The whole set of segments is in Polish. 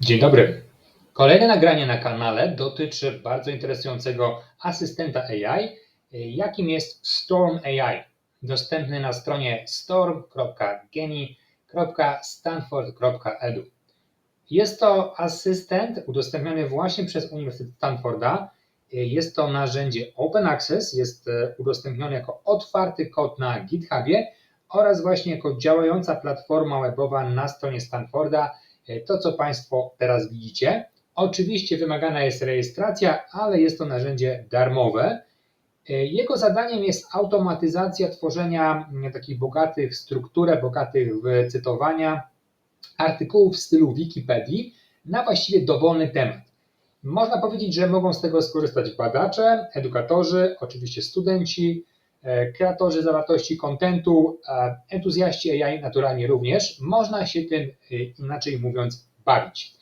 Dzień dobry. Kolejne nagranie na kanale dotyczy bardzo interesującego asystenta AI, jakim jest Storm AI, dostępny na stronie storm.geni.stanford.edu. Jest to asystent udostępniony właśnie przez Uniwersytet Stanforda. Jest to narzędzie Open Access, jest e, udostępniony jako otwarty kod na GitHubie oraz właśnie jako działająca platforma webowa na stronie Stanforda to, co Państwo teraz widzicie. Oczywiście wymagana jest rejestracja, ale jest to narzędzie darmowe. E, jego zadaniem jest automatyzacja tworzenia mm, takich bogatych struktur, bogatych w cytowania artykułów w stylu Wikipedii na właściwie dowolny temat. Można powiedzieć, że mogą z tego skorzystać badacze, edukatorzy, oczywiście studenci, e, kreatorzy zawartości kontentu, entuzjaści AI naturalnie również. Można się tym, inaczej mówiąc, bawić.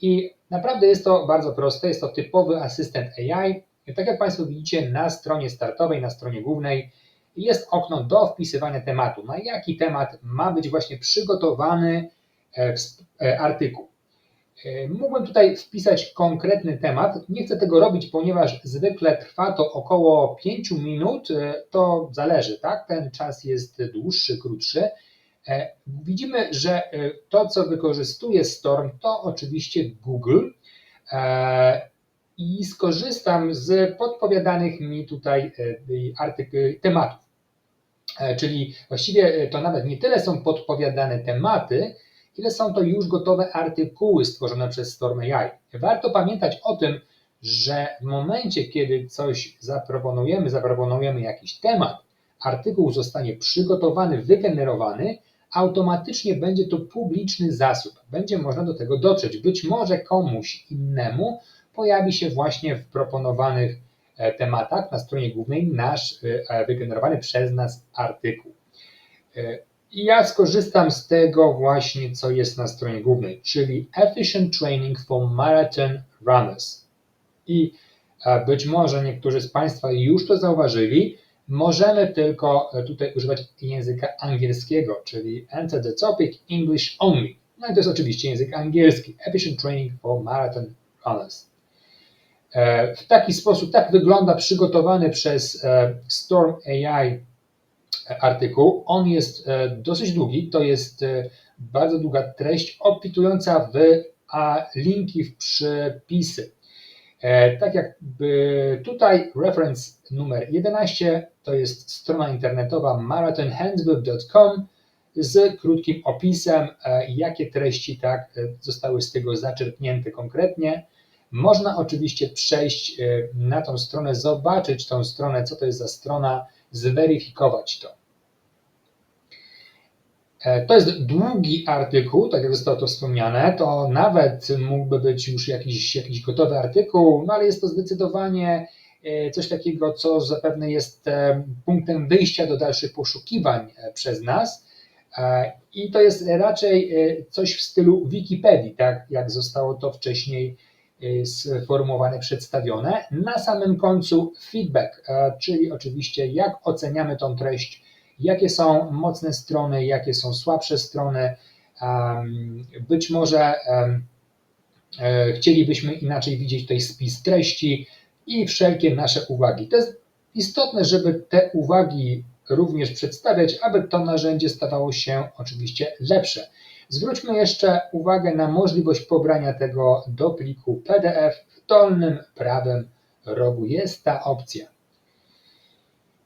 I naprawdę jest to bardzo proste, jest to typowy asystent AI. Tak jak Państwo widzicie na stronie startowej, na stronie głównej jest okno do wpisywania tematu, na jaki temat ma być właśnie przygotowany e, e, artykuł. E, mógłbym tutaj wpisać konkretny temat. Nie chcę tego robić, ponieważ zwykle trwa to około 5 minut. To zależy, tak? Ten czas jest dłuższy, krótszy. E, widzimy, że to, co wykorzystuje Storm, to oczywiście Google. I skorzystam z podpowiadanych mi tutaj tematów. Czyli właściwie to nawet nie tyle są podpowiadane tematy, ile są to już gotowe artykuły stworzone przez Storm AI. Warto pamiętać o tym, że w momencie, kiedy coś zaproponujemy, zaproponujemy jakiś temat, artykuł zostanie przygotowany, wygenerowany, automatycznie będzie to publiczny zasób. Będzie można do tego dotrzeć. Być może komuś innemu pojawi się właśnie w proponowanych e, tematach na stronie głównej nasz e, wygenerowany przez nas artykuł. I ja skorzystam z tego właśnie, co jest na stronie głównej, czyli Efficient Training for Marathon Runners. I e, być może niektórzy z Państwa już to zauważyli, możemy tylko e, tutaj używać języka angielskiego, czyli Enter the Topic English Only. No i to jest oczywiście język angielski, Efficient Training for Marathon Runners. E, w taki sposób, tak wygląda przygotowany przez Storm AI artykuł. On jest e, dosyć długi, to jest e, bardzo długa treść opisująca w a linki w przypisy. E, tak jakby tutaj reference numer 11 to jest strona internetowa marathonhandbook.com z krótkim opisem, jakie treści tak zostały z tego zaczerpnięte konkretnie. Można oczywiście przejść na tą stronę, zobaczyć tą stronę, co to jest za strona, zweryfikować to. E, to jest długi artykuł, tak jak zostało to wspomniane, to nawet mógłby być już jakiś, jakiś gotowy artykuł, no ale jest to zdecydowanie e, coś takiego, co zapewne jest e, punktem wyjścia do dalszych poszukiwań przez nas. I to jest raczej coś w stylu Wikipedii, tak jak zostało to wcześniej sformułowane, przedstawione. Na samym końcu feedback, czyli oczywiście jak oceniamy tą treść jakie są mocne strony, jakie są słabsze strony. Być może e, chcielibyśmy inaczej widzieć tutaj spis treści i wszelkie nasze uwagi. To jest istotne, żeby te uwagi również przedstawiać, aby to narzędzie stawało się oczywiście lepsze. Zwróćmy jeszcze uwagę na możliwość pobrania tego do pliku PDF. W dolnym prawym rogu jest ta opcja.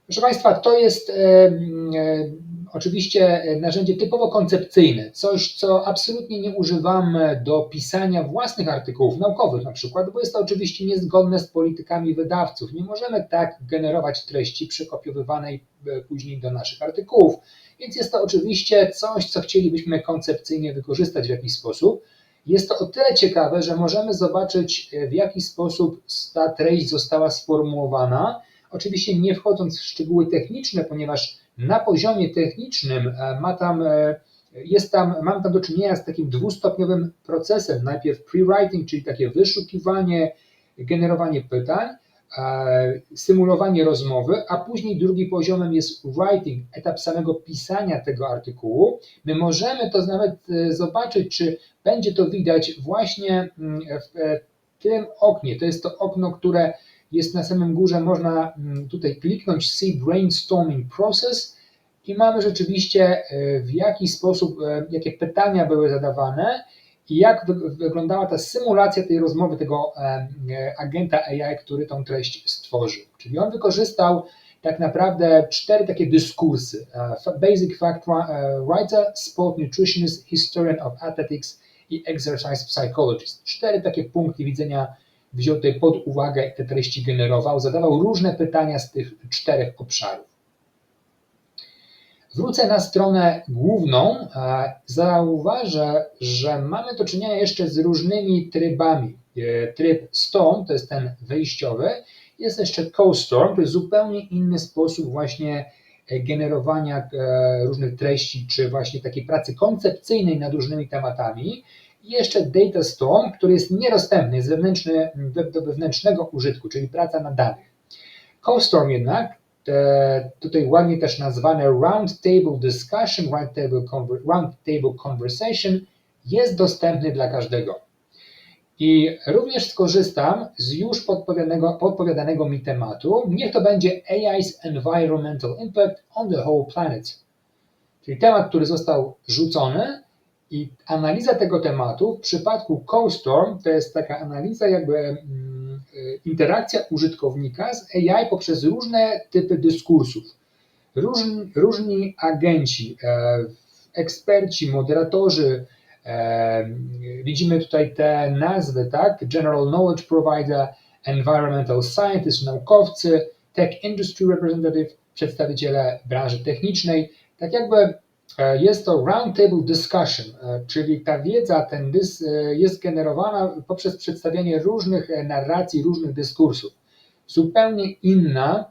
Proszę Państwa, to jest oczywiście narzędzie typowo koncepcyjne, coś, co absolutnie nie używamy do pisania własnych artykułów naukowych na przykład, bo jest to oczywiście niezgodne z politykami wydawców. Nie możemy tak generować treści przekopiowywanej e, później do naszych artykułów, więc jest to oczywiście coś, co chcielibyśmy koncepcyjnie wykorzystać w jakiś sposób. Jest to o tyle ciekawe, że możemy zobaczyć, w jaki sposób ta treść została sformułowana, Oczywiście nie wchodząc w szczegóły techniczne, ponieważ na poziomie technicznym e, ma tam, e, jest tam, mam tam do czynienia z takim dwustopniowym procesem. Najpierw pre-writing, czyli takie wyszukiwanie, generowanie pytań, e, symulowanie rozmowy, a później drugim poziomem jest writing, etap samego pisania tego artykułu. My możemy to nawet zobaczyć, czy będzie to widać właśnie mm, w tym oknie. To jest to okno, które jest na samym górze, można mm, tutaj kliknąć See Brainstorming Process i mamy rzeczywiście w jaki sposób, jakie pytania były zadawane i jak wyglądała ta symulacja tej rozmowy tego agenta AI, który tą treść stworzył. Czyli on wykorzystał tak naprawdę cztery takie dyskursy. Basic Fact Writer, Sport Nutritionist, Historian of Athletics i Exercise Psychologist. Cztery takie punkty widzenia wziął pod uwagę i te treści generował, zadawał różne pytania z tych czterech obszarów. Wrócę na stronę główną. Zauważę, że mamy do czynienia jeszcze z różnymi trybami. E, tryb Storm to jest ten wyjściowy, jest jeszcze CoStorm, to jest zupełnie inny sposób właśnie e, generowania e, różnych treści, czy właśnie takiej pracy koncepcyjnej nad różnymi tematami. I jeszcze Data Storm, który jest niedostępny, jest wewnętrzny, do wewnętrznego użytku, czyli praca na danych. CoStorm jednak tutaj ładnie też nazwane Roundtable Discussion, Roundtable round table Conversation jest dostępny dla każdego. I również skorzystam z już podpowiadanego, podpowiadanego mi tematu. Niech to będzie AI's Environmental Impact on the Whole Planet. Czyli temat, który został rzucony i analiza tego tematu w przypadku CoStorm to jest taka analiza jakby mm, Y, interakcja użytkownika z AI poprzez różne typy dyskursów. Różni, różni agenci, e, eksperci, moderatorzy, e, widzimy tutaj te nazwy, tak? General Knowledge Provider, Environmental Scientist, naukowcy, Tech Industry Representative, przedstawiciele branży technicznej, tak jakby E, jest to roundtable discussion, e, czyli ta wiedza ten dys, e, jest generowana poprzez przedstawianie różnych narracji, różnych dyskursów. Zupełnie inna,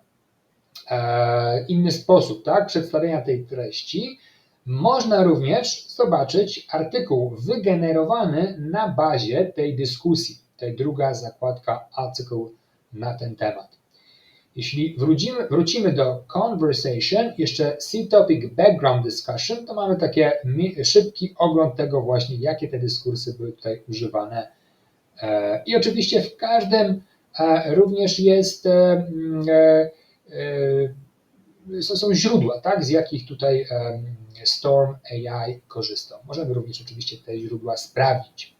inny sposób tak, przedstawienia tej treści. Można również zobaczyć artykuł wygenerowany na bazie tej dyskusji. To druga zakładka artycle na ten temat. Jeśli wrócimy, wrócimy do conversation, jeszcze C-topic background discussion, to mamy takie szybki ogląd tego właśnie, jakie te dyskursy były tutaj używane. E, I oczywiście w każdym e, również jest, e, są źródła, tak, z jakich tutaj Storm AI korzystał. Możemy również oczywiście te źródła sprawdzić.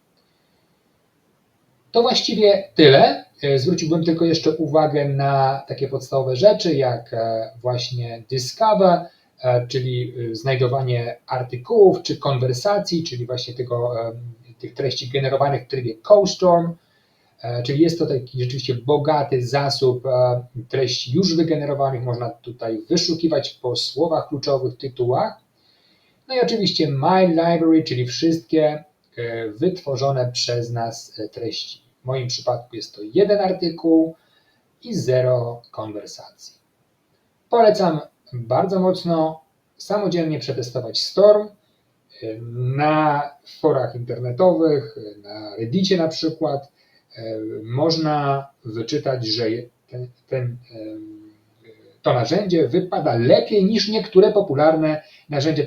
To właściwie tyle. E, zwróciłbym tylko jeszcze uwagę na takie podstawowe rzeczy, jak e, właśnie Discover, e, czyli znajdowanie artykułów czy konwersacji, czyli właśnie tego, tych treści generowanych w trybie CoStorm, czyli jest to taki rzeczywiście bogaty zasób treści już wygenerowanych, można tutaj wyszukiwać po słowach kluczowych, tytułach. No i oczywiście My Library, czyli wszystkie wytworzone przez nas treści. W moim przypadku jest to jeden artykuł i zero konwersacji. Polecam bardzo mocno samodzielnie przetestować Storm na forach internetowych, na Reddicie na przykład. Można wyczytać, że ten, ten, to narzędzie wypada lepiej niż niektóre popularne narzędzia,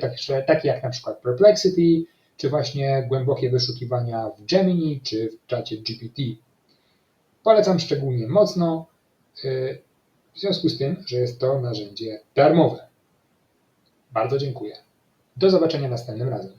takie jak na przykład Perplexity, czy właśnie głębokie wyszukiwania w Gemini czy w czacie GPT. Polecam szczególnie mocno, y, w związku z tym, że jest to narzędzie darmowe. Bardzo dziękuję. Do zobaczenia następnym razem.